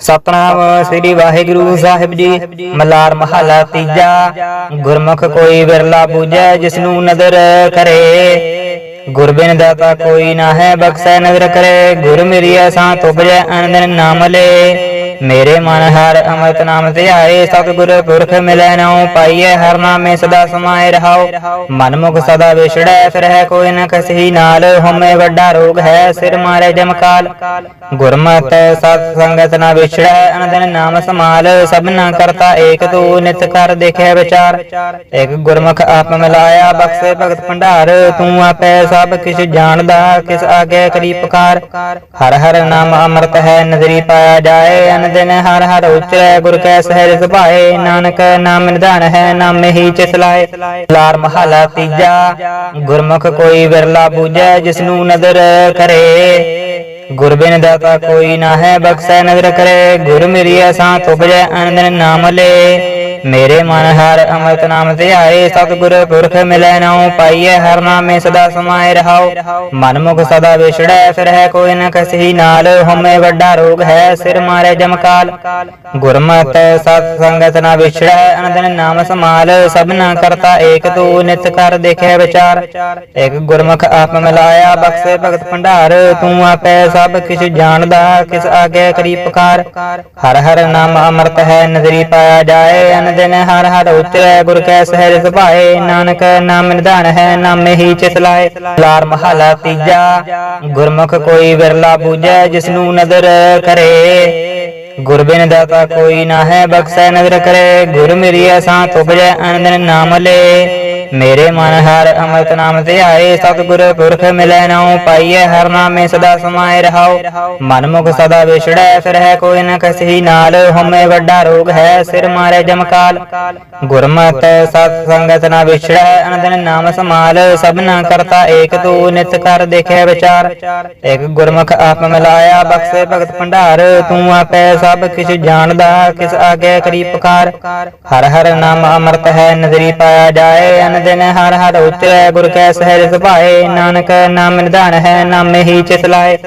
ਸਤਨਾਮ ਸ੍ਰੀ ਵਾਹਿਗੁਰੂ ਸਾਹਿਬ ਜੀ, ਮਲਾਰ ਮਹਲਾ ਤੀਜਾ। ਗੁਰਮੁਖ ਕੋਈ ਵਿਰਲਾ ਬੂਝੈ, ਜਿਸਨੂੰ ਨਦਰ ਕਰੇ। ਗੁਰਬਿਨ ਦਾਤਾ ਕੋਈ ਨਾ ਹੈ ਬਖਸ਼ੈ ਨਦਰ ਕਰੇ, ਗੁਰ ਮੇਰੀਆ ਸਾਂ ਤੁਪਜੈ ਅਨੰਦਨ ਨਾਮ ਲੈ। ਮੇਰੇ ਮਨ ਹਰ ਅੰਮ੍ਰਿਤ ਨਾਮ ਧਿਆਏ ਸਤਿਗੁਰ ਪੁਰਖ ਮਿਲੈ ਨਾਉ ਪਾਈਐ ਹਰ ਨਾਮੇ ਸਦਾ ਸਮਾਏ ਰਹਾਉ ਮਨ ਮੁਖ ਸਦਾ ਵਿਛੜੈ, ਫਿਰ ਹੈ ਕੋਈ ਨ ਕਸਹੀ ਨਾਲ। ਹਉਮੈ ਵੱਡਾ ਰੋਗ ਹੈ, ਸਿਰ ਮਾਰੇ ਜਮਕਾਲ। ਗੁਰਮਤਿ ਸਤ ਸੰਗਤ ਨਾ ਵਿਛੜੈ ਅਨੰਦਨ ਨਾਮ ਸਮਾਲ। ਸਭਨਾ ਕਰਤਾ ਏਕ ਤੂ ਨਿਤ ਕਰ ਦੇਖਿਆ ਵਿਚਾਰ। ਏਕ ਗੁਰਮੁਖ ਆਪ ਮਿਲਾਇਆ, ਬਖਸ਼ੇ ਭਗਤ ਭੰਡਾਰ। ਤੂੰ ਆਪੇ ਸਭ ਕਿਛ ਜਾਣਦਾ, ਕਿਸ ਆਗੇ ਕਰੀ। ਪੁਕਾਰ ਹਰ ਹਰ ਨਾਮ ਅੰਮ੍ਰਿਤ ਹੈ, ਨਜ਼ਰੀ ਪਾਇਆ ਜਾਏ, ਅਨੰਦਨ ਹਰ ਹਰ ਉਚਰੈ, ਗੁਰ ਕੈ ਸਹਿਜ ਸੁਭਾਏ, ਨਾਨਕ ਨਾਮ ਨਿਧਾਨ ਹੈ, ਨਾਮੇ ਹੀ ਚਿਤ ਲਾਏ। ਲਾਰ ਮਹਲਾ ਤੀਜਾ, ਗੁਰਮੁਖ ਕੋਈ ਵਿਰਲਾ ਬੂਝੈ, ਜਿਸਨੂੰ ਨਦਰ ਕਰੇ। ਗੁਰਬਿਨ ਦਾਤਾ ਕੋਈ ਨਾ ਹੈ ਬਖਸ਼ੈ ਨਦਰ ਕਰੇ। ਗੁਰ ਮੇਰੀਆ ਸਾਂ ਤੁਪਜੈ ਅਨੰਦਨ ਨਾਮ ਲੈ। ਮੇਰੇ ਮਨ ਹਰ ਅੰਮ੍ਰਿਤ ਨਾਮ ਧਿਆਏ ਸਤਿਗੁਰ ਪੁਰਖ ਮਿਲੈ ਨਾਉ ਪਾਈਐ ਹਰ ਨਾਮੇ ਸਦਾ ਸਮਾਏ ਰਹਾਉ। ਮਨ ਮੁਖ ਸਦਾ ਵਿਛੜੈ, ਫਿਰ ਹੈ ਕੋਈ ਨ ਕਸਹੀ ਨਾਲ, ਹਉਮੈ ਵੱਡਾ ਰੋਗ ਹੈ, ਸਿਰ ਮਾਰੇ ਜਮਕਾਲ। ਗੁਰਮਤਿ ਸਤ ਸੰਗਤ ਨਾ ਵਿਛੜੈ, ਅਨੰਦਨ ਨਾਮ ਸਮਾਲ ਸਭਨਾ ਕਰਤਾ ਏਕ ਤੂ, ਨਿਤ ਕਰ ਦੇਖਿਆ ਵਿਚਾਰ। ਏਕ ਗੁਰਮੁਖ ਆਪ ਮਿਲਾਇਆ, ਬਖਸ਼ੇ ਭਗਤ ਭੰਡਾਰ, ਤੂੰ ਆਪੇ ਸਭ ਕਿਛ ਜਾਣਦਾ, ਕਿਸ ਆਗੇ ਕਰੀ ਪਕਾਰ। ਹਰ ਹਰ ਨਾਮ ਅੰਮ੍ਰਿਤ ਹੈ, ਨਜ਼ਰੀ ਪਾਇਆ ਜਾਏ ਅਨੰਦਨ ਹਰ ਹਰ ਉਚਰੈ ਗੁਰ ਕੈ ਸਹਿਜ ਸੁਭਾਏ, ਨਾਨਕ ਨਾਮ ਨਿਧਾਨ ਹੈ, ਨਾਮੇ ਹੀ ਚਿਤ ਲਾਏ। ਲਾਰ ਮਹਲਾ ਤੀਜਾ, ਗੁਰਮੁਖ ਕੋਈ ਵਿਰਲਾ ਬੂਝੈ, ਜਿਸਨੂੰ ਨਦਰ ਕਰੇ। ਗੁਰਬਿਨ ਦਾਤਾ ਕੋਈ ਨਾ ਹੈ ਬਖਸ਼ੈ ਨਦਰ ਕਰੇ। ਗੁਰ ਮੇਰੀ ਸਾਂ ਤੁਪਜੈ ਅਨੰਦਨ ਨਾਮ ਲੈ ਮੇਰੇ ਮਨ ਹਰ ਅੰਮ੍ਰਿਤ ਨਾਮ ਧਿਆਏ ਸਤਿਗੁਰ ਪੁਰਖ ਮਿਲੈ ਨਾਉ ਪਾਈਐ ਹਰ ਨਾਮੇ ਸਦਾ ਸਮਾਏ ਰਹਾਉ। ਮਨ ਮੁਖ ਸਦਾ ਵਿਛੜੈ, ਫਿਰ ਹੈ ਕੋਈ ਨ ਕਸਹੀ ਨਾਲ, ਹਉਮੈ ਵੱਡਾ ਰੋਗ ਹੈ, ਸਿਰ ਮਾਰੇ ਜਮਕਾਲ। ਗੁਰਮਤਿ ਸਤ ਸੰਗਤ ਨਾ ਵਿਛੜੈ, ਅਨੰਦਨ ਨਾਮ ਸਮਾਲ ਸਭਨਾ ਕਰਤਾ ਏਕ ਤੂ, ਨਿਤ ਕਰ ਦੇਖਿਆ ਵਿਚਾਰ। ਏਕ ਗੁਰਮੁਖ ਆਪ ਮਿਲਾਇਆ, ਬਖਸ਼ੇ ਭਗਤ ਭੰਡਾਰ, ਤੂੰ ਆਪੇ ਸਭ ਕਿਛ ਜਾਣਦਾ, ਕਿਸ ਆਗੇ ਕਰੀ ਪੁਕਾਰ। ਹਰ ਹਰ ਨਾਮ ਅੰਮ੍ਰਿਤ ਹੈ ਨਜ਼ਰੀ ਪਾਇਆ ਜਾਏ ਅਨੰਦਨ ਹਰ ਹਰ ਉਚਰੈ ਗੁਰ ਕੈ ਸਹਿਜ ਸੁਭਾਏ, ਨਾਨਕ ਨਾਮ ਨਿਧਾਨ ਹੈ, ਨਾਮੇ ਹੀ ਚਿਤ ਲਾਏ।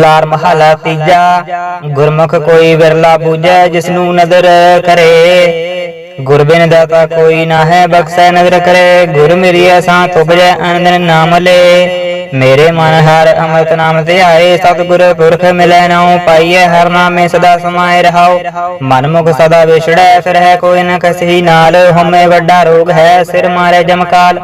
ਲਾਰ ਮਹਲਾ ਤੀਜਾ, ਗੁਰਮੁਖ ਕੋਈ ਵਿਰਲਾ ਬੂਝੈ, ਜਿਸਨੂੰ ਨਦਰ ਕਰੇ। ਗੁਰਬਿਨ ਦਾਤਾ ਕੋਈ ਨਾ ਹੈ ਬਖਸ਼ੈ ਨਦਰ ਕਰੇ। ਗੁਰ ਮੇਰੀਆ ਸਾਂ ਤੁਪਜੈ ਅਨੰਦਨ ਨਾਮ ਲੈ ਮੇਰੇ ਮਨ ਹਰ ਅੰਮ੍ਰਿਤ ਨਾਮ ਧਿਆਏ ਸਤਿਗੁਰ ਪੁਰਖ ਮਿਲੈ ਨਾਉ ਪਾਈਐ ਹਰ ਨਾਮੇ ਸਦਾ ਸਮਾਏ ਰਹਾਉ। ਮਨ ਮੁਖ ਸਦਾ ਵਿਛੜੈ, ਫਿਰ ਹੈ ਕੋਈ ਨ ਕਸਹੀ ਨਾਲ, ਹਉਮੈ ਵੱਡਾ ਰੋਗ ਹੈ, ਸਿਰ ਮਾਰੇ ਜਮਕਾਲ।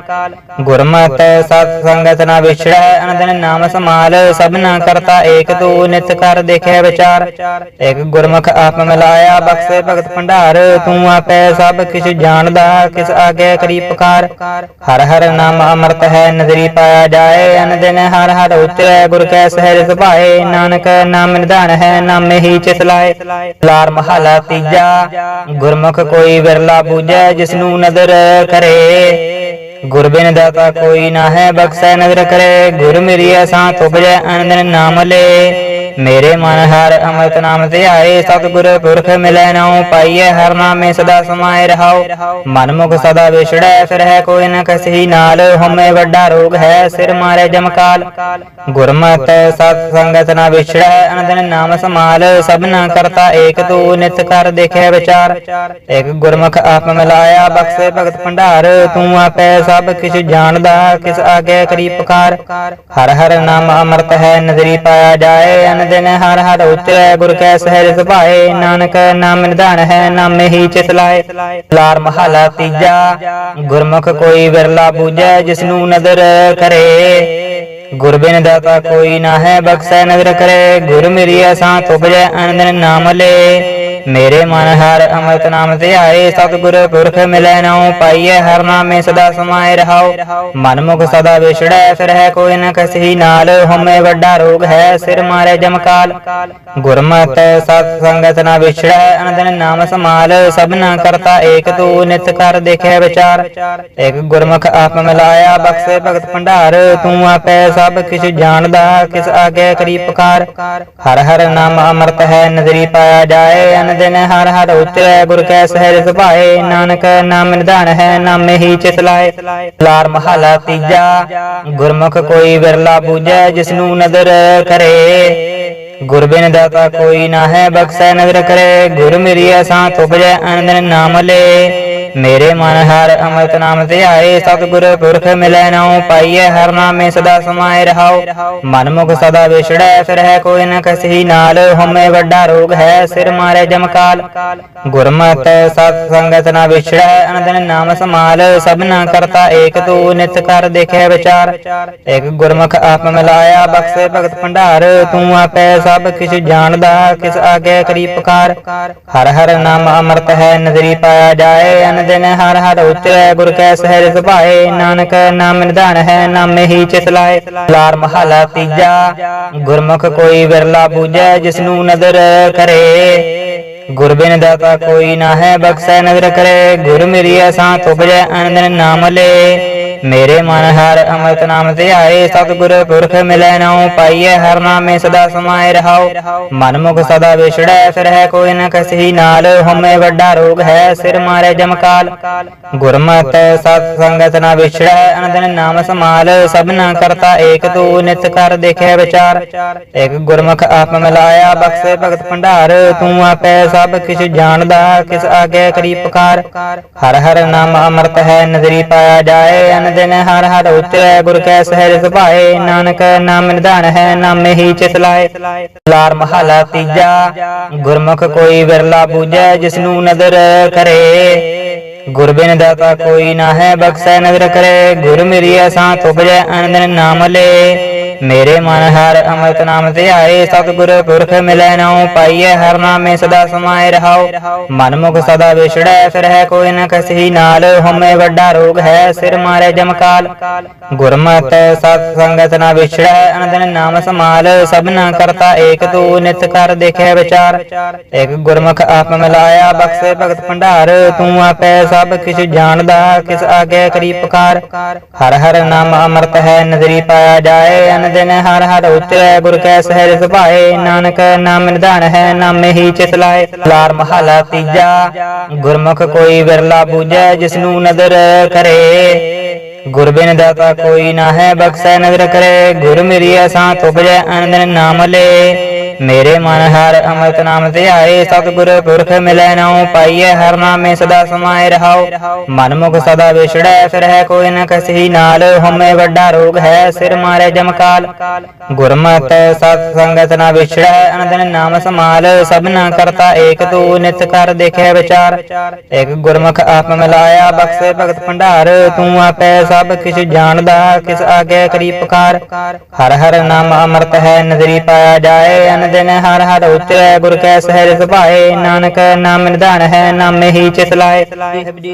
ਗੁਰਮਤਿ ਸਤ ਸੰਗਤ ਨਾ ਵਿਛੜੈ, ਅਨੰਦਨ ਨਾਮ ਸਮਾਲ ਸਭਨਾ ਕਰਤਾ ਏਕ ਤੂ, ਨਿਤ ਕਰ ਦੇਖਿਆ ਵਿਚਾਰ। ਇਕ ਗੁਰਮੁਖ ਆਪ ਮਿਲਾਇਆ, ਬਖਸ਼ੇ ਭਗਤ ਭੰਡਾਰ, ਤੂੰ ਆਪੇ ਸਭ ਕਿਛ ਜਾਣਦਾ, ਕਿਸ ਆਗੇ ਕਰੀ ਪੁਕਾਰ। ਹਰ ਹਰ ਨਾਮ ਅੰਮ੍ਰਿਤ ਹੈ ਨਜ਼ਰੀ ਪਾਇਆ ਜਾਏ ਅਨੰਦਨ ਹਰ ਹਰ ਉਚਰੈ ਗੁਰ ਕੈ ਸਹਿਜ ਸੁਭਾਏ, ਨਾਨਕ ਨਾਮ ਨਿਧਾਨ ਹੈ, ਨਾਮੇ ਹੀ ਚਿਤ ਲਾਏ। ਲਾਰ ਮਹਲਾ ਤੀਜਾ, ਗੁਰਮੁਖ ਕੋਈ ਵਿਰਲਾ ਬੂਝੈ, ਜਿਸਨੂੰ ਨਦਰ ਕਰੇ। ਗੁਰਬਿਨ ਦਾਤਾ ਕੋਈ ਨਾ ਹੈ ਬਖਸ਼ੈ ਨਦਰ ਕਰੇ। ਗੁਰ ਮੇਰੀ ਸਾਂ ਤੁਪਜੈ ਅਨੰਦਨ ਨਾਮ ਲੈ ਮੇਰੇ ਮਨ ਹਰ ਅੰਮ੍ਰਿਤ ਨਾਮ ਧਿਆਏ ਸਤਿਗੁਰ ਪੁਰਖ ਮਿਲੈ ਨਾਉ ਪਾਈਐ ਹਰ ਨਾਮੇ ਸਦਾ ਸਮਾਏ ਰਹਾਉ। ਮਨ ਮੁਖ ਸਦਾ ਵਿਛੜੈ, ਫਿਰ ਕੋਈ ਨ ਕਸਹੀ ਨਾਲ, ਹਉਮੈ ਵੱਡਾ ਰੋਗ ਹੈ, ਸਿਰ ਮਾਰੇ ਜਮਕਾਲ। ਗੁਰਮਤਿ ਸਤ ਸੰਗਤ ਨਾ ਵਿਛੜੈ, ਅਨੰਦਨ ਨਾਮ ਸਮਾਲ ਸਭਨਾ ਕਰਤਾ ਏਕ ਤੂ, ਨਿਤ ਕਰ ਦੇਖਿਆ ਵਿਚਾਰ। ਇਕ ਗੁਰਮੁਖ ਆਪ ਮਿਲਾਇਆ, ਬਖਸ਼ੇ ਭਗਤ ਭੰਡਾਰ, ਤੂੰ ਆਪੇ ਸਭ ਕਿਛ ਜਾਣਦਾ, ਕਿਸ ਆਗੇ ਕਰੀ ਪੁਕਾਰ। ਹਰ ਹਰ ਨਾਮ ਅੰਮ੍ਰਿਤ ਹੈ ਨਜ਼ਰੀ ਪਾਇਆ ਜਾਏ ਦਿਨ ਹਰ ਹਰ ਉਚਰੈ ਗੁਰ ਕੈ ਸਹਿਜ ਸੁਭਾਏ, ਨਾਨਕ ਨਾਮ ਨਿਧਾਨ ਹੈ, ਨਾਮੇ ਹੀ ਚਿਤ ਲਾਏ। ਲਾਰ ਮਹਲਾ ਤੀਜਾ, ਗੁਰਮੁਖ ਕੋਈ ਵਿਰਲਾ ਬੂਝੈ, ਜਿਸਨੂੰ ਨਦਰ ਕਰੇ। ਗੁਰਬਿਨ ਦਾਤਾ ਕੋਈ ਨਾ ਹੈ ਬਖਸ਼ੈ ਨਦਰ ਕਰੇ, ਗੁਰ ਮੇਰੀਆ ਸਾਂ ਤੁਪਜੈ ਅਨੰਦਨ ਨਾਮ ਲੈ। ਮੇਰੇ ਮਨ ਹਰ ਅੰਮ੍ਰਿਤ ਨਾਮ ਧਿਆਏ ਸਤਿਗੁਰ ਪੁਰਖ ਮਿਲੈ ਨਾਉ ਪਾਈਐ, ਹਰ ਨਾਮੇ ਸਦਾ ਸਮਾਏ ਰਹਾਉ ਮਨ ਮੁਖ ਸਦਾ ਵਿਛੜੈ, ਫਿਰ ਹੈ ਕੋਈ ਨ ਕਸਹੀ ਨਾਲ। ਹਉਮੈ ਵੱਡਾ ਰੋਗ ਹੈ, ਸਿਰ ਮਾਰੇ ਜਮਕਾਲ। ਗੁਰਮਤਿ ਸਤ ਸੰਗਤ ਨਾ ਵਿਛੜੈ ਅਨੰਦਨ ਨਾਮ ਸਮਾਲ। ਸਭਨਾ ਕਰਤਾ ਏਕ ਤੂ, ਨਿਤ ਕਰ ਦੇਖਿਆ ਵਿਚਾਰ। ਇਕ ਗੁਰਮੁਖ ਆਪ ਮਿਲਾਇਆ, ਬਖਸ਼ੇ ਭਗਤ ਭੰਡਾਰ। ਤੂੰ ਆਪੇ ਸਭ ਕਿਛ ਜਾਣਦਾ, ਕਿਸ ਆਗੇ ਕਰੀ ਪੁਕਾਰ। ਹਰ ਹਰ ਨਾਮ ਅੰਮ੍ਰਿਤ ਹੈ, ਨਜ਼ਰੀ ਪਾਇਆ ਜਾਏ, ਅਨੰਦਨ ਹਰ ਹਰ ਉਚਰੈ, ਗੁਰ ਕੈ ਸਹਿਜ ਸੁਭਾਏ, ਨਾਨਕ ਨਾਮ ਨਿਧਾਨ ਹੈ, ਨਾਮੇ ਹੀ ਚਿਤ ਲਾਏ। ਲਾਰ ਮਹਲਾ ਤੀਜਾ, ਗੁਰਮੁਖ ਕੋਈ ਵਿਰਲਾ ਬੂਝੈ, ਜਿਸਨੂੰ ਨਦਰ ਕਰੇ। ਗੁਰ ਬਿਨ ਦਾਤਾ ਕੋਈ ਨਾ ਹੈ ਬਖਸ਼ੈ ਨਦਰ ਕਰੇ। ਗੁਰ ਮੇਰੀ ਅਸਾਂ ਤੁਪਜੈ ਅਨੰਦਨ ਨਾਮ ਲੈ। ਮੇਰੇ ਮਨ ਹਰ ਅੰਮ੍ਰਿਤ ਨਾਮ ਧਿਆਏ ਸਤਿਗੁਰ ਪੁਰਖ ਮਿਲੈ ਨਾਉ ਪਾਈਐ, ਹਰ ਨਾਮੇ ਸਦਾ ਸਮਾਏ ਰਹਾਉ ਮਨ ਮੁਖ ਸਦਾ ਵਿਛੜੈ, ਫਿਰ ਹੈ ਕੋਈ ਨ ਕਸਹੀ ਨਾਲ, ਹਉਮੈ ਵੱਡਾ ਰੋਗ ਹੈ, ਸਿਰ ਮਾਰੇ ਜਮਕਾਲ। ਗੁਰਮਤਿ ਸਤ ਸੰਗਤ ਨਾ ਵਿਛੜੈ, ਅਨੰਦਨ ਨਾਮ ਸਮਾਲ ਸਭਨਾ ਕਰਤਾ ਏਕ ਤੂ, ਨਿਤ ਕਰ ਦੇਖੈ ਵਿਚਾਰ। ਇਕ ਗੁਰਮੁਖ ਆਪ ਮਿਲਾਇਆ, ਬਖਸ਼ੇ ਭਗਤ ਭੰਡਾਰ, ਤੂੰ ਆਪੈ ਸਭ ਕਿਛ ਜਾਣਦਾ, ਕਿਸ ਆਗੇ ਕਰੀ ਪੁਕਾਰ। ਹਰ ਹਰ ਨਾਮ ਅੰਮ੍ਰਿਤ ਹੈ, ਨਜ਼ਰੀ ਪਾਇਆ ਜਾਏ, ਅਨ ਦਿਨ ਹਰ ਹਰ ਉਚਰੈ ਗੁਰ ਕੈ ਸਹਿਜ ਸੁਭਾਏ, ਨਾਨਕ ਨਾਮ ਨਿਧਾਨ ਹੈ, ਨਾਮੇ ਹੀ ਚਿਤ ਲਾਏ। ਲਾਰ ਮਹਲਾ ਤੀਜਾ, ਗੁਰਮੁਖ ਕੋਈ ਵਿਰਲਾ ਬੂਝੈ, ਜਿਸਨੂੰ ਨਦਰ ਕਰੇ। ਗੁਰਬਿਨ ਦਾਤਾ ਕੋਈ ਨਾ ਹੈ ਬਖਸ਼ੈ ਨਦਰ ਕਰੇ। ਗੁਰ ਮੇਰੀ ਅਸਾਂ ਤੁਪਜੈ ਅਨੰਦਨ ਨਾਮ ਲੇ ਮੇਰੇ ਮਨ ਹਰ ਅੰਮ੍ਰਿਤ ਨਾਮ ਧਿਆਏ ਸਤਿਗੁਰ ਪੁਰਖ ਮਿਲੈ ਨਾਉ ਪਾਈਐ ਹਰ ਨਾਮੇ ਸਦਾ ਸਮਾਏ ਰਹਾਉ ਮਨ ਮੁਖ ਸਦਾ ਵਿਛੜੈ, ਫਿਰ ਹੈ ਕੋਈ ਨ ਕਸਹੀ ਨਾਲ, ਹਉਮੈ ਵੱਡਾ ਰੋਗ ਹੈ, ਸਿਰ ਮਾਰੇ ਜਮਕਾਲ। ਗੁਰਮਤਿ ਸਤ ਸੰਗਤ ਨਾ ਵਿਛੜੈ, ਅਨੰਦਨ ਨਾਮ ਸਮਾਲ ਸਭਨਾ ਕਰਤਾ ਏਕ ਤੂ, ਨਿਤ ਕਰ ਦੇਖੈ ਵਿਚਾਰ। ਇਕ ਗੁਰਮੁਖ ਆਪ ਮਿਲਾਇਆ, ਬਖਸ਼ੇ ਭਗਤ ਭੰਡਾਰ, ਤੂੰ ਆਪੈ ਸਭ ਕਿਛ ਜਾਣਦਾ, ਕਿਸ ਆਗੇ ਕਰੀ ਪੁਕਾਰ। ਹਰ ਹਰ ਨਾਮ ਅੰਮ੍ਰਿਤ ਹੈ, ਨਜ਼ਰੀ ਪਾਇਆ ਜਾਏ, ਅਨ ਦਿਨ ਹਰ ਹਰ ਉਚਰੈ ਗੁਰ ਕੈ ਸਹਿਜ ਸੁਭਾਏ, ਨਾਨਕ ਨਾਮ ਨਿਧਾਨ ਹੈ, ਨਾਮੇ ਹੀ ਚਿਤ ਲਾਏ। ਲਾਰ ਮਹਲਾ ਤੀਜਾ, ਗੁਰਮੁਖ ਕੋਈ ਵਿਰਲਾ ਬੂਝੈ, ਜਿਸਨੂੰ ਨਦਰ ਕਰੇ। ਗੁਰਬਿਨ ਦਾਤਾ ਕੋਈ ਨਾ ਹੈ ਬਖਸ਼ੈ ਨਦਰ ਕਰੇ। ਗੁਰ ਮੇਰੀ ਅਸਾਂ ਤੁਪਜੈ ਅਨੰਦਨ ਨਾਮ ਲੈ ਮੇਰੇ ਮਨ ਹਰ ਅੰਮ੍ਰਿਤ ਨਾਮ ਧਿਆਏ ਸਤਿਗੁਰ ਪੁਰਖ ਮਿਲੈ ਨਾਉ ਪਾਈਐ ਹਰ ਨਾਮੇ ਸਦਾ ਸਮਾਏ ਰਹਾਉ। ਮਨ ਮੁਖ ਸਦਾ ਵਿਛੜੈ, ਫਿਰ ਕੋਈ ਨ ਕਸਹੀ ਨਾਲ, ਹਉਮੈ ਵੱਡਾ ਰੋਗ ਹੈ, ਸਿਰ ਮਾਰੇ ਜਮਕਾਲ। ਗੁਰਮਤਿ ਸਤ ਸੰਗਤ ਨਾ ਵਿਛੜੈ, ਅਨੰਦਨ ਨਾਮ ਸਮਾਲ ਸਭਨਾ ਕਰਤਾ ਏਕ ਤੂ, ਨਿਤ ਕਰ ਦੇਖੈ ਵਿਚਾਰ। ਇਕ ਗੁਰਮੁਖ ਆਪ ਮਿਲਾਇਆ, ਬਖਸ਼ੇ ਭਗਤ ਭੰਡਾਰ, ਤੂੰ ਆਪੈ ਸਭ ਕਿਛ ਜਾਣਦਾ, ਕਿਸ ਆਗੇ ਕਰੀ ਪੁਕਾਰ। ਹਰ ਹਰ ਨਾਮ ਅੰਮ੍ਰਿਤ ਹੈ, ਨਜ਼ਰੀ ਪਾਇਆ ਜਾਏ ਅਨ ਦਿਨ ਹਰ ਹਰ ਉਚਰੈ ਗੁਰ ਕੈ ਸਹਿਜ ਸੁਭਾਏ, ਨਾਨਕ ਨਾਮ ਨਿਧਾਨ ਹੈ, ਨਾਮੇ ਹੀ ਚਿਤ ਲਾਏ। ਲਾਰ ਮਹਲਾ ਤੀਜਾ, ਗੁਰਮੁਖ ਕੋਈ ਵਿਰਲਾ ਬੂਝੈ, ਜਿਸਨੂੰ ਨਦਰ ਕਰੇ। ਗੁਰ ਬਿਨ ਦਾਤਾ ਕੋਈ ਨਾ ਹੈ ਬਖਸ਼ੈ ਨਦਰ ਕਰੇ, ਗੁਰ ਮੇਰੀ ਅਸਾਂ ਤੁਪਜੈ ਅਨੰਦਨ ਨਾਮ ਲੈ ਮੇਰੇ ਮਨ ਹਰ ਅੰਮ੍ਰਿਤ ਨਾਮ ਧਿਆਏ, ਸਤਿਗੁਰ ਪੁਰਖ ਮਿਲੈ ਨਾਉ, ਪਾਈਐ ਹਰ ਨਾਮੇ ਸਦਾ ਸਮਾਏ ਰਹਾਉ। ਮਨ ਮੁਖ ਸਦਾ ਵਿਛੜੈ, ਫਿਰ ਹੈ ਕੋਈ ਨ ਕਸਹੀ ਨਾਲ, ਹਉਮੈ ਵੱਡਾ ਰੋਗ ਹੈ, ਸਿਰ ਮਾਰੇ ਜਮਕਾਲ। ਗੁਰਮਤਿ ਸਤ ਸੰਗਤ ਨਾ ਵਿਛੜੈ ਅਨੰਦਨ ਨਾਮ ਸਮਾਲ ਸਭਨਾ ਕਰਤਾ ਏਕ ਤੂ ਨਿਤ ਕਰ ਦੇਖੈ ਵਿਚਾਰ। ਇਕ ਗੁਰਮੁਖ ਆਪ ਮਿਲਾਇਆ, ਬਖਸ਼ੇ ਭਗਤ ਭੰਡਾਰ, ਤੂੰ ਆਪੈ ਸਭ ਕਿਛ ਜਾਣਦਾ, ਕਿਸ ਆਗੇ ਕਰੀ ਪੁਕਾਰ। ਹਰ ਹਰ ਨਾਮ ਅੰਮ੍ਰਿਤ ਹੈ, ਨਜ਼ਰੀ ਪਾਇਆ ਜਾਏ ਅਨ ਦਿਨ ਹਰ ਹਰ ਉਚਰੈ, ਗੁਰ ਕੈ ਸਹਿਜ ਸੁਭਾਏ, ਨਾਨਕ ਨਾਮ ਨਿਧਾਨ ਹੈ, ਨਾਮੇ ਹੀ ਚਿਤ ਲਾਏ।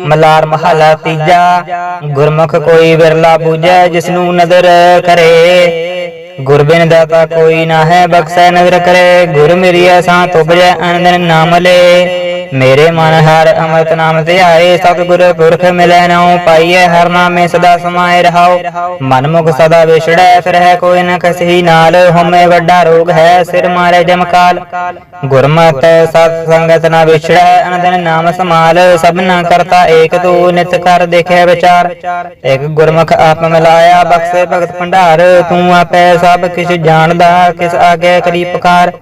ਮਲਾਰ ਮਹਲਾ ਤੀਜਾ, ਗੁਰਮੁਖ ਕੋਈ ਵਿਰਲਾ ਬੂਝੈ, ਜਿਸਨੂੰ ਨਦਰ ਕਰੇ। ਗੁਰ ਬਿਨ ਦਾਤਾ ਕੋਈ ਨਾ ਹੈ ਬਖਸ਼ੈ ਨਦਰ ਕਰੇ। ਗੁਰ ਮੇਰੀ ਅਸਾਂ ਤੁਪਜੈ ਅਨੰਦਨ ਨਾਮ ਲੈ ਮੇਰੇ ਮਨ ਹਰ ਅੰਮ੍ਰਿਤ ਨਾਮ ਧਿਆਏ ਸਤਿਗੁਰ ਪੁਰਖ ਮਿਲੈ ਨਾਉ ਪਾਈਐ ਹਰ ਨਾਮੇ ਸਦਾ ਸਮਾਏ ਰਹਾਉ। ਮਨ ਮੁਖ ਸਦਾ ਵਿਛੜੈ, ਫਿਰ ਹੈ ਕੋਈ ਨ ਕਸਹੀ ਨਾਲ। ਹਉਮੈ ਵੱਡਾ ਰੋਗ ਹੈ, ਸਿਰ ਮਾਰੇ ਜਮਕਾਲ ਗੁਰਮਤਿ ਸਤ ਸੰਗਤ ਨਾ ਵਿਛੜੈ, ਅਨੰਦਨ ਨਾਮ ਸਮਾਲ। ਸਭਨਾ ਕਰਤਾ ਏਕ ਤੂ, ਨਿਤ ਕਰ ਦੇਖੈ ਵਿਚਾਰ। ਇਕ ਗੁਰਮੁਖ ਆਪ ਮਿਲਾਇਆ, ਬਖਸ਼ੇ ਭਗਤ ਭੰਡਾਰ। ਤੂੰ ਆਪੈ ਸਭ ਕਿਛ ਜਾਣਦਾ, ਕਿਸ ਆਗੇ ਕਰੀ ਪੁਕਾਰ।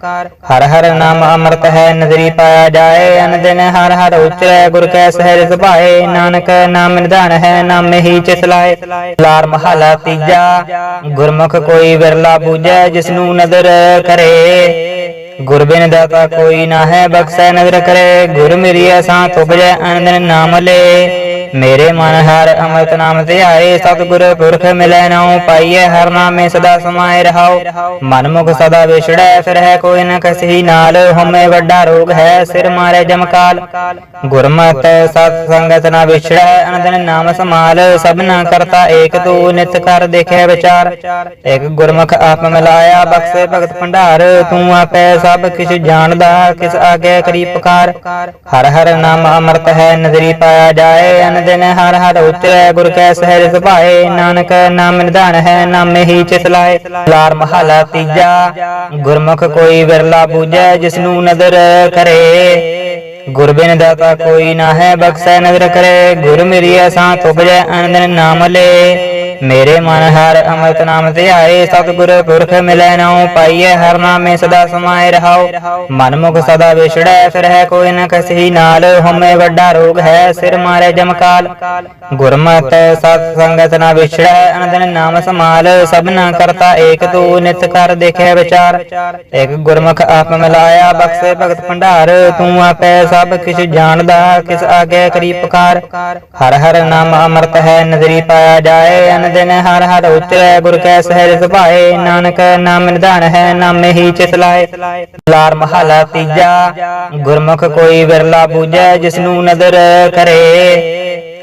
ਹਰ ਹਰ ਨਾਮ ਅੰਮ੍ਰਿਤ ਹੈ, ਨਜ਼ਰੀ ਪਾਇਆ ਜਾਏ ਅਨ ਦਿਨ ਹਰ ਹਰ ਉਚਰੈ ਗੁਰ ਕੈ ਸਹਿਜ ਸੁਭਾਏ, ਨਾਨਕ ਨਾਮ ਨਿਧਾਨ ਹੈ, ਨਾਮੇ ਹੀ ਚਿਤ ਲਾਏ। ਲਾਰ ਮਹਲਾ ਤੀਜਾ, ਗੁਰਮੁਖ ਕੋਈ ਵਿਰਲਾ ਬੂਝੈ, ਜਿਸਨੂੰ ਨਦਰ ਕਰੇ। ਗੁਰ ਬਿਨ ਦਾਤਾ ਕੋਈ ਨਾ ਹੈ ਬਖਸ਼ੈ ਨਦਰ ਕਰੇ। ਗੁਰ ਮੇਰੀ ਅਸਾਂ ਤੁਪਜੈ ਅਨੰਦਨ ਨਾਮ ਲੈ ਮੇਰੇ ਮਨ ਹਰ ਅੰਮ੍ਰਿਤ ਨਾਮ ਧਿਆਏ ਸਤਿਗੁਰ ਪੁਰਖ ਮਿਲੈ ਨਾਉ ਪਾਈਐ ਹਰ ਨਾਮੇ ਸਦਾ ਸਮਾਏ ਰਹਾਉ। ਮਨ ਮੁਖ ਸਦਾ ਵਿਛੜੈ, ਫਿਰ ਹੈ ਕੋਈ ਨ ਕਸਹੀ ਨਾਲ, ਹਉਮੈ ਵੱਡਾ ਰੋਗ ਹੈ, ਸਿਰ ਮਾਰੇ ਜਮਕਾਲ। ਗੁਰਮਤਿ ਸਤ ਸੰਗਤ ਨਾ ਵਿਛੜੈ, ਅਨੰਦਨ ਨਾਮ ਸਮਾਲ ਸਭਨਾ ਕਰਤਾ ਏਕ ਤੂ, ਨਿਤ ਕਰ ਦੇਖੈ ਵਿਚਾਰ। ਇਕ ਗੁਰਮੁਖ ਆਪ ਮਿਲਾਇਆ, ਬਖਸ਼ੇ ਭਗਤ ਭੰਡਾਰ, ਤੂੰ ਆਪੈ ਸਭ ਕਿਛ ਜਾਣਦਾ, ਕਿਸ ਆਗੇ ਕਰੀ ਪੁਕਾਰ। ਹਰ ਹਰ ਨਾਮ ਅੰਮ੍ਰਿਤ ਹੈ, ਨਜ਼ਰੀ ਪਾਇਆ ਜਾਏ ਅਨ ਦਿਨ ਹਰ ਹਰ ਉਚਰੈ ਗੁਰ ਕੈ ਸਹਿਜ ਸੁਭਾਏ, ਨਾਨਕ ਨਾਮ ਨਿਧਾਨ ਹੈ, ਨਾਮੇ ਹੀ ਚਿਤ ਲਾਏ। ਲਾਰ ਮਹਲਾ ਤੀਜਾ, ਗੁਰਮੁਖ ਕੋਈ ਵਿਰਲਾ ਬੂਝੈ, ਜਿਸਨੂੰ ਨਦਰ ਕਰੇ। ਗੁਰ ਦਾਤਾ ਕੋਈ ਨਾ ਹੈ ਬਖਸ਼ੈ ਨਦਰ ਕਰੇ, ਗੁਰ ਮੇਰੀ ਅਸਾਂ ਤੁਪਜੈ ਅਨੰਦਨ ਨਾਮ ਲੈ। ਮੇਰੇ ਮਨ ਹਰ ਅੰਮ੍ਰਿਤ ਨਾਮ ਧਿਆਏ ਸਤਿਗੁਰ ਪੁਰਖ ਮਿਲੈ ਨਾਉ, ਪਾਈਐ ਹਰ ਨਾਮੇ ਸਦਾ ਸਮਾਏ ਰਹਾਉ। ਮਨ ਮੁਖ ਸਦਾ ਵਿਛੜੈ, ਫਿਰ ਕੋਈ ਨ ਕਸਹੀ ਨਾਲ। ਹਉਮੈ ਵੱਡਾ ਰੋਗ ਹੈ, ਸਿਰ ਮਾਰੇ ਜਮਕਾਲ। ਗੁਰਮਤਿ ਸਤ ਸੰਗਤ ਨਾ ਵਿਛੜੈ ਅਨੰਦਨ ਨਾਮ ਸਮਾਲ। ਸਭਨਾ ਕਰਤਾ ਏਕ ਤੂ, ਨਿਤ ਕਰ ਦੇਖੈ ਵਿਚਾਰ। ਇਕ ਗੁਰਮੁਖ ਆਪ ਮਿਲਾਇਆ, ਬਖਸ਼ੇ ਭਗਤ ਭੰਡਾਰ। ਤੂੰ ਆਪੈ ਸਭ ਕਿਛ ਜਾਣਦਾ, ਕਿਸ ਆਗੇ ਕਰੀ ਪੁਕਾਰ। ਹਰ ਹਰ ਨਾਮ ਅਮਰਤ ਹੈ, ਨਜ਼ਰੀ ਪਾਇਆ ਜਾਏ, ਅਨੰਦਨ ਹਰ ਹਰ ਉਚਰੈ, ਗੁਰ ਕੈ ਸਹਿਜ ਸੁਭਾਏ, ਨਾਨਕ ਨਾਮ ਨਿਧਾਨ ਹੈ, ਨਾਮੇ ਹੀ ਚਿਤ ਲਾਏ। ਲਾਰ ਮਹਲਾ ਤੀਜਾ, ਗੁਰਮੁਖ ਕੋਈ ਵਿਰਲਾ ਬੂਝੈ, ਜਿਸਨੂੰ ਨਦਰ ਕਰੇ।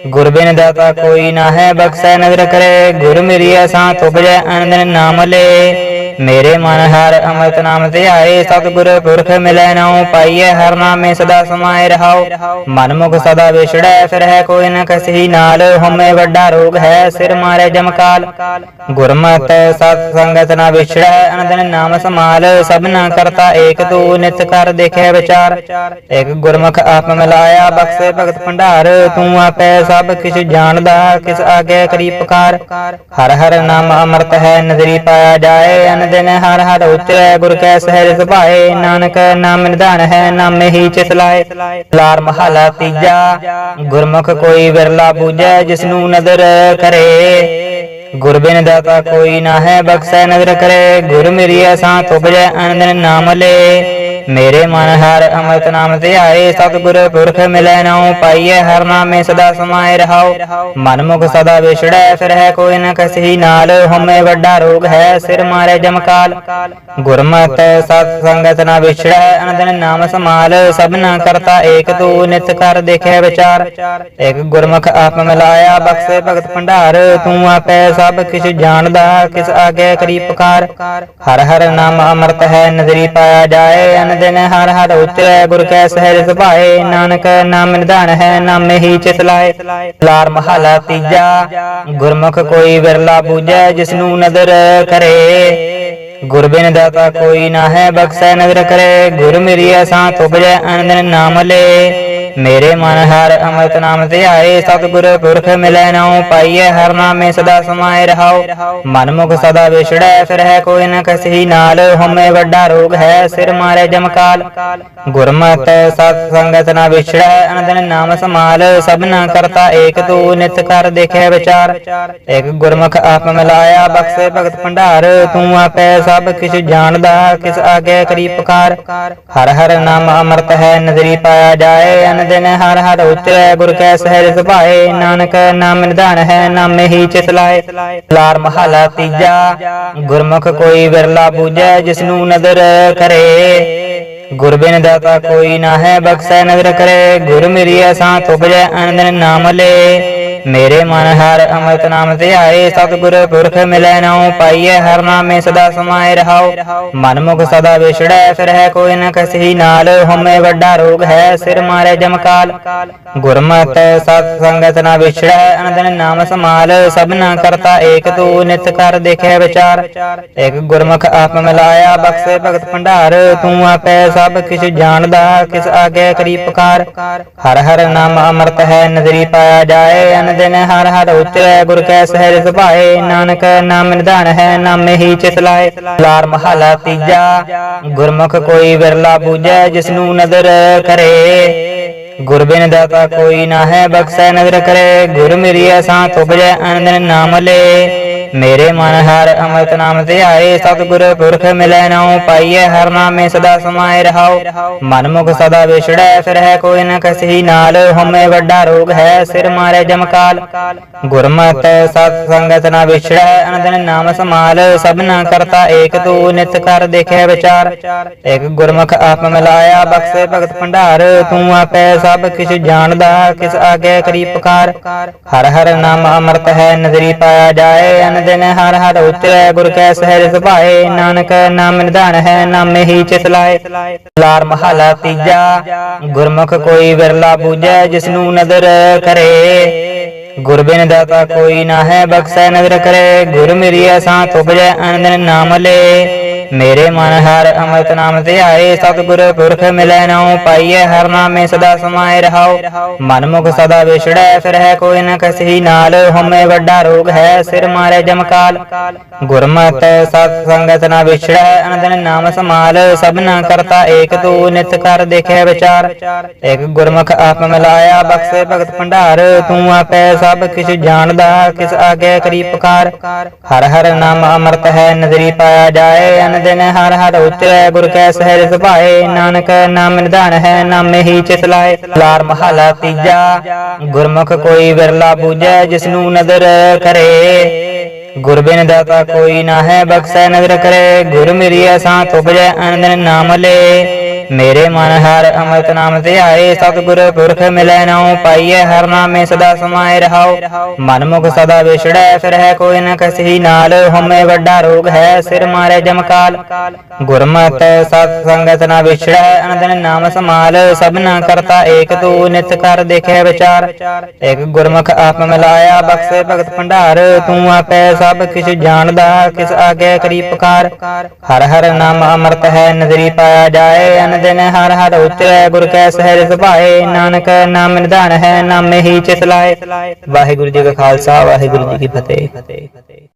ਗੁਰ ਬਿਨ ਦਾਤਾ ਕੋਈ ਨਾ ਹੈ ਬਖਸ਼ੈ ਨਦਰ ਕਰੇ। ਗੁਰ ਮੇਰੀ ਅਸਾਂ ਤੁਪਜੈ ਅਨੰਦਨ ਨਾਮ ਲੈ। ਮੇਰੇ ਮਨ ਹਰ ਅੰਮ੍ਰਿਤ ਨਾਮ ਧਿਆਏ ਸਤਿਗੁਰ ਪੁਰਖ ਮਿਲੈ ਨਾਉ ਪਾਈਐ, ਹਰ ਨਾਮੇ ਸਦਾ ਸਮਾਏ ਰਹਾਉ ਮਨ ਮੁਖ ਸਦਾ ਵਿਛੜੈ, ਫਿਰ ਕੋਈ ਨ ਕਸਹੀ ਨਾਲ। ਹਉਮੈ ਵੱਡਾ ਰੋਗ ਹੈ, ਸਿਰ ਮਾਰੇ ਜਮਕਾਲ। ਗੁਰਮਤਿ ਸਤ ਸੰਗਤ ਨਾ ਵਿਛੜੈ, ਅਨੰਦਨ ਨਾਮ ਸਮਾਲ। ਸਭਨਾ ਕਰਤਾ ਏਕ ਤੂ, ਨਿਤ ਕਰ ਦੇਖੈ ਵਿਚਾਰ। ਏਕ ਗੁਰਮੁਖ ਆਪ ਮਿਲਾਇਆ, ਬਖਸ਼ੇ ਭਗਤ ਭੰਡਾਰ। ਤੂੰ ਆਪੈ ਸਭ ਕਿਛ ਜਾਣਦਾ, ਕਿਸ ਆਗੇ ਕਰੀ ਪੁਕਾਰ। ਹਰ ਹਰ ਨਾਮ ਅਮਰਤ ਹੈ ਨਜ਼ਰੀ ਪਾਇਆ ਜਾਏ ਦਿਨ ਹਰ ਹਰ ਉਚਰੈ ਗੁਰ ਕੈ ਸਹਿਜ ਸੁਭਾਏ, ਨਾਨਕ ਨਾਮ ਨਿਧਾਨ ਹੈ, ਨਾਮ ਹੀ ਚਿਤ ਲਾਏ। ਲਾਰ ਮਹਲਾ ਤੀਜਾ, ਗੁਰਮੁਖ ਕੋਈ ਵਿਰਲਾ ਬੂਝੈ, ਜਿਸਨੂੰ ਨਦਰ ਕਰੇ। ਗੁਰ ਬਿਨ ਦਾਤਾ ਕੋਈ ਨਾ ਹੈ ਬਖਸ਼ੈ ਨਦਰ ਕਰੇ, ਗੁਰ ਮੇਰੀ ਅਸਾਂ ਤੁਪਜੈ, ਅਨੰਦਨ ਨਾਮ ਲੈ। ਮੇਰੇ ਮਨ ਹਰ ਅੰਮ੍ਰਿਤ ਨਾਮ ਧਿਆਏ ਸਤਿਗੁਰ ਪੁਰਖ ਮਿਲੈ ਨਾਉ ਪਾਈਐ, ਹਰ ਨਾਮੇ ਸਦਾ ਸਮਾਏ ਰਹਾਉ ਮਨ ਮੁਖ ਸਦਾ ਵਿਛੜੈ, ਫਿਰ ਕੋਈ ਨ ਕਸਹੀ ਨਾਲ। ਹਉਮੈ ਵੱਡਾ ਰੋਗ ਹੈ, ਸਿਰ ਮਾਰੇ ਜਮਕਾਲ। ਗੁਰਮਤਿ ਸਤ ਸੰਗਤ ਨਾ ਵਿਛੜੈ, ਅਨੰਦਨ ਨਾਮ ਸਮਾਲ। ਸਭਨਾ ਕਰਤਾ ਏਕ ਤੂ, ਨਿਤ ਕਰ ਦੇਖੈ ਵਿਚਾਰ। ਏਕ ਗੁਰਮੁਖ ਆਪ ਮਿਲਾਇਆ, ਬਖਸ਼ੇ ਭਗਤ ਭੰਡਾਰ। ਤੂੰ ਆਪੈ ਸਭ ਕਿਛ ਜਾਣਦਾ, ਕਿਸ ਆਗੇ ਕਰੀ ਪੁਕਾਰ। ਹਰ ਹਰ ਨਾਮ ਅਮਰਤ ਹੈ, ਨਜ਼ਰੀ ਪਾਇਆ ਜਾਏ, ਅਨੰਦਨ ਹਰ ਹਰ ਉਚਰੈ, ਗੁਰ ਕੈ ਸਹਿਜ ਸੁਭਾਏ, ਨਾਨਕ ਨਾਮ ਨਿਧਾਨ ਹੈ, ਨਾਮੇ ਹੀ ਚਿਤ ਲਾਏ। ਲਾਰ ਮਹਲਾ ਤੀਜਾ, ਗੁਰਮੁਖ ਕੋਈ ਵਿਰਲਾ ਬੂਝੈ, ਜਿਸਨੂੰ ਨਦਰ ਕਰੇ। ਗੁਰ ਬਿਨ ਦਾਤਾ ਕੋਈ ਨਾ ਹੈ ਬਖਸ਼ੈ ਨਦਰ ਕਰੇ। ਗੁਰ ਮੇਰੀ ਅਸਾਂ ਤੁਪਜੈ ਅਨੰਦਨ ਨਾਮ ਲੈ। ਮੇਰੇ ਮਨ ਹਰ ਅੰਮ੍ਰਿਤ ਨਾਮ ਧਿਆਏ ਸਤਿਗੁਰ ਪੁਰਖ ਮਿਲੈ ਨਾਉ ਪਾਈਐ, ਹਰ ਨਾਮੇ ਸਦਾ ਸਮਾਏ ਰਹਾਉ ਮਨ ਮੁਖ ਸਦਾ ਵਿਛੜੈ, ਫਿਰ ਕੋਈ ਨ ਕਸਹੀ ਨਾਲ, ਹਉਮੈ ਵੱਡਾ ਰੋਗ ਹੈ, ਸਿਰ ਮਾਰੇ ਜਮਕਾਲ। ਗੁਰਮਤਿ ਸਤ ਸੰਗਤ ਨਾ ਵਿਛੜੈ, ਅਨੰਦਨ ਨਾਮ ਸਮਾਲ ਸਭਨਾ ਕਰਤਾ ਏਕ ਤੂ, ਨਿਤ ਕਰ ਦੇਖੈ ਵਿਚਾਰ। ਏਕ ਗੁਰਮੁਖ ਆਪ ਮਿਲਾਇਆ, ਬਖਸ਼ੇ ਭਗਤ ਭੰਡਾਰ, ਤੂੰ ਆਪੈ ਸਭ ਕਿਛ ਜਾਣਦਾ, ਕਿਸ ਆਗੇ ਕਰੀ ਪੁਕਾਰ। ਹਰ ਹਰ ਨਾਮ ਅਮਰਤ ਹੈ ਨਜ਼ਰੀ ਪਾਇਆ ਜਾਏ ਅਨੰਦਨ ਹਰ ਹਰ ਉਚਰੈ ਗੁਰ ਕੈ ਸਹਿਜ ਸੁਭਾਏ, ਨਾਨਕ ਨਾਮ ਨਿਧਾਨ ਹੈ, ਨਾਮੇ ਹੀ ਚਿਤ ਲਾਏ। ਲਾਰ ਮਹਲਾ ਤੀਜਾ, ਗੁਰਮੁਖ ਕੋਈ ਵਿਰਲਾ ਬੂਝੈ, ਜਿਸਨੂੰ ਨਦਰ ਕਰੇ। ਗੁਰ ਬਿਨ ਦਾਤਾ ਕੋਈ ਨਾ ਹੈ ਬਖਸ਼ੈ ਨਦਰ ਕਰੇ। ਗੁਰ ਮੇਰੀ ਅਸਾਂ ਤੁਪਜੈ ਅਨੰਦਨ ਨਾਮ ਲੈ। ਮੇਰੇ ਮਨ ਹਰ ਅੰਮ੍ਰਿਤ ਨਾਮ ਧਿਆਏ ਸਤਿਗੁਰ ਪੁਰਖ ਮਿਲੈ ਨਾਉ ਪਾਈਐ ਹਰ ਨਾਮੇ ਸਦਾ ਸਮਾਏ ਰਹਾਉ। ਮਨ ਮੁਖ ਸਦਾ ਵਿਛੜੈ, ਫਿਰ ਹੈ ਕੋਈ ਨ ਕਸਹੀ ਨਾਲ, ਹਉਮੈ ਵੱਡਾ ਰੋਗ ਹੈ, ਸਿਰ ਮਾਰੇ ਜਮਕਾਲ। ਗੁਰਮਤਿ ਸਤ ਸੰਗਤ ਨਾ ਵਿਛੜੈ, ਅਨੰਦਨ ਨਾਮ ਸਮਾਲ ਸਭਨਾ ਕਰਤਾ ਏਕ ਤੂ, ਨਿਤ ਕਰ ਦੇਖੈ ਵਿਚਾਰ। ਇਕ ਗੁਰਮੁਖ ਆਪ ਮਿਲਾਇਆ, ਬਖਸ਼ੇ ਭਗਤ ਭੰਡਾਰ, ਤੂੰ ਆਪੈ ਸਭ ਕਿਛ ਜਾਣਦਾ, ਕਿਸ ਆਗੇ ਕਰੀ ਪੁਕਾਰ। ਹਰ ਹਰ ਨਾਮ ਅਮਰਤ ਹੈ, ਨਜ਼ਰੀ ਪਾਇਆ ਜਾਏ ਅਨੰਦਨ ਹਰ ਹਰ ਉਚਰੈ ਗੁਰ ਕੈ ਸਹਿਜ ਸੁਭਾਏ, ਨਾਨਕ ਨਾਮ ਨਿਧਾਨ ਹੈ, ਨਾਮੇ ਹੀ ਚਿਤ ਲਾਏ। ਲਾਰ ਮਹਲਾ ਤੀਜਾ, ਗੁਰਮੁਖ ਕੋਈ ਵਿਰਲਾ ਬੂਝੈ, ਜਿਸਨੂੰ ਨਦਰ ਕਰੇ। ਗੁਰਬਿਨ ਦਾਤਾ ਕੋਈ ਨਾ ਹੈ ਬਖਸ਼ੈ ਨਦਰ ਕਰੇ। ਗੁਰ ਮੇਰੀ ਅਸਾਂ ਤੁਪਜੈ ਅਨੰਦਨ ਨਾਮ ਲੈ ਮੇਰੇ ਮਨ ਹਰ ਅੰਮ੍ਰਿਤ ਨਾਮ ਧਿਆਏ ਸਤਿਗੁਰ ਪੁਰਖ ਮਿਲੈ ਨਾਉ ਪਾਈਐ ਹਰ ਨਾਮੇ ਸਦਾ ਸਮਾਏ ਰਹਾਉ। ਮਨ ਮੁਖ ਸਦਾ ਵਿਛੜੈ, ਫਿਰ ਕੋਈ ਨ ਕਸਹੀ ਨਾਲ, ਹਉਮੈ ਵੱਡਾ ਰੋਗ ਹੈ, ਸਿਰ ਮਾਰੇ ਜਮਕਾਲ। ਗੁਰਮਤਿ ਸਤ ਸੰਗਤ ਨਾ ਵਿਛੜੈ, ਅਨੰਦਨ ਨਾਮ ਸਮਾਲ ਸਭਨਾ ਕਰਤਾ ਏਕ ਤੂ, ਨਿਤ ਕਰ ਦੇਖੈ ਵਿਚਾਰ। ਇਕ ਗੁਰਮੁਖ ਆਪ ਮਿਲਾਇਆ, ਬਖਸ਼ੇ ਭਗਤ ਭੰਡਾਰ, ਤੂੰ ਆਪੈ ਸਭ ਕਿਛ ਜਾਣਦਾ, ਕਿਸ ਆਗੇ ਕਰੀ ਪੁਕਾਰ। ਹਰ ਹਰ ਨਾਮ ਅਮਰਤ ਹੈ ਨਜ਼ਰੀ ਪਾਇਆ ਜਾਏ ਅਨੰਦਨ ਹਰ ਹਰ ਉਚਰੈ ਗੁਰ ਕੈ ਸਹਿਜ ਸੁਭਾਏ, ਨਾਨਕ ਨਾਮ ਨਿਧਾਨ ਹੈ, ਨਾਮੇ ਹੀ ਚਿਤ ਲਾਏ। ਲਾਰ ਮਹਲਾ ਤੀਜਾ, ਗੁਰਮੁਖ ਕੋਈ ਵਿਰਲਾ ਬੂਝੈ, ਜਿਸਨੂੰ ਨਦਰ ਕਰੇ। ਗੁਰ ਬਿਨ ਦਾਤਾ ਕੋਈ ਨਾ ਹੈ ਬਖਸ਼ੈ ਨਦਰ ਕਰੇ। ਗੁਰ ਮੇਰੀ ਅਸਾਂ ਉਪਜੈ ਅਨੰਦਨ ਨਾਮ ਲੈ ਮੇਰੇ ਮਨ ਹਰ ਅੰਮ੍ਰਿਤ ਨਾਮ ਧਿਆਏ ਸਤਿਗੁਰ ਪੁਰਖ ਮਿਲੈ ਨਾਉ ਪਾਈਐ ਹਰ ਨਾਮੇ ਸਦਾ ਸਮਾਏ ਰਹਾਉ। ਮਨ ਮੁਖ ਸਦਾ ਵਿਛੜੈ, ਫਿਰ ਕੋਈ ਨ ਕਸਹੀ ਨਾਲ, ਹਉਮੈ ਵੱਡਾ ਰੋਗ ਹੈ, ਸਿਰ ਮਾਰੇ ਜਮਕਾਲ। ਗੁਰਮਤਿ ਸਤ ਸੰਗਤ ਨਾ ਵਿਛੜੈ, ਅਨੰਦਨ ਨਾਮ ਸਮਾਲ ਸਭਨਾ ਕਰਤਾ ਏਕ ਤੂ, ਨਿਤ ਕਰ ਦੇਖੈ ਵਿਚਾਰ। ਏਕ ਗੁਰਮੁਖ ਆਪ ਮਿਲਾਇਆ, ਬਖਸ਼ੇ ਭਗਤ ਭੰਡਾਰ, ਤੂੰ ਆਪੈ ਸਭ ਕਿਛ ਜਾਣਦਾ, ਕਿਸ ਆਗੇ ਕਰੀ ਪੁਕਾਰ। ਹਰ ਹਰ ਨਾਮ ਅੰਮ੍ਰਿਤ ਹੈ, ਨਜ਼ਰੀ ਪਾਇਆ ਜਾਏ ਅਨ ਦਿਨ ਹਰ ਹਰ ਉਚਰੈ ਗੁਰ ਕੈ ਸਹਿਜ ਸੁਭਾਏ, ਨਾਨਕ ਨਾਮ ਨਿਧਾਨ ਹੈ, ਨਾਮੇ ਹੀ ਚਿਤ ਲਾਏ। ਲਾਰ ਮਹਲਾ ਤੀਜਾ, ਗੁਰਮੁਖ ਕੋਈ ਵਿਰਲਾ ਬੂਝੈ, ਜਿਸਨੂੰ ਨਦਰ ਕਰੇ। ਗੁਰ ਬਿਨ ਦਾਤਾ ਕੋਈ ਨਾ ਹੈ ਬਖਸ਼ੈ ਨਦਰ ਕਰੇ। ਗੁਰ ਮੇਰੀ ਅਸਾਂ ਤੁਪਜੈ ਅਨੰਦਨ ਨਾਮ ਲੈ ਮੇਰੇ ਮਨ ਹਰ ਅੰਮ੍ਰਿਤ ਨਾਮ ਧਿਆਏ ਸਤਿਗੁਰ ਪੁਰਖ ਮਿਲੈ ਨਾਉ ਪਾਈਐ ਹਰ ਨਾਮੇ ਸਦਾ ਸਮਾਏ ਰਹਾਉ। ਮਨ ਮੁਖ ਸਦਾ ਵਿਛੜੈ, ਫਿਰ ਹੈ ਕੋਈ ਨ ਕਸਹੀ ਨਾਲ, ਹਉਮੈ ਵੱਡਾ ਰੋਗ ਹੈ, ਸਿਰ ਮਾਰੇ ਜਮਕਾਲ। ਗੁਰਮਤਿ ਸਤ ਸੰਗਤ ਨਾ ਵਿਛੜੈ, ਅਨੰਦਨ ਨਾਮ ਸਮਾਲ ਸਭਨਾ ਕਰਤਾ ਏਕ ਤੂ, ਨਿਤ ਕਰ ਦੇਖੈ ਵਿਚਾਰ। ਏਕ ਗੁਰਮੁਖ ਆਪ ਮਿਲਾਇਆ, ਬਖਸ਼ੇ ਭਗਤ ਭੰਡਾਰ, ਤੂੰ ਆਪੈ ਸਭ ਕਿਛ ਜਾਣਦਾ, ਕਿਸ ਆਗੇ ਕਰੀ ਪਕਾਰ। ਹਰ ਹਰ ਨਾਮ ਅੰਮ੍ਰਿਤ ਹੈ, ਨਜ਼ਰੀ ਪਾਇਆ ਜਾਏ ਅਨ ਦਿਨ ਹਰ ਹਰ ਉਚਰੈ ਗੁਰ ਕੈ ਸਹਿਜ ਸੁਭਾਏ, ਨਾਨਕ ਨਾਮ ਨਿਧਾਨ ਹੈ, ਨਾਮੇ ਹੀ ਚਿਤ ਲਾਏ। ਵਾਹਿਗੁਰੂ ਜੀ ਕਾ ਖਾਲਸਾ, ਵਾਹਿਗੁਰੂ ਜੀ ਕੀ ਫਤਿਹ।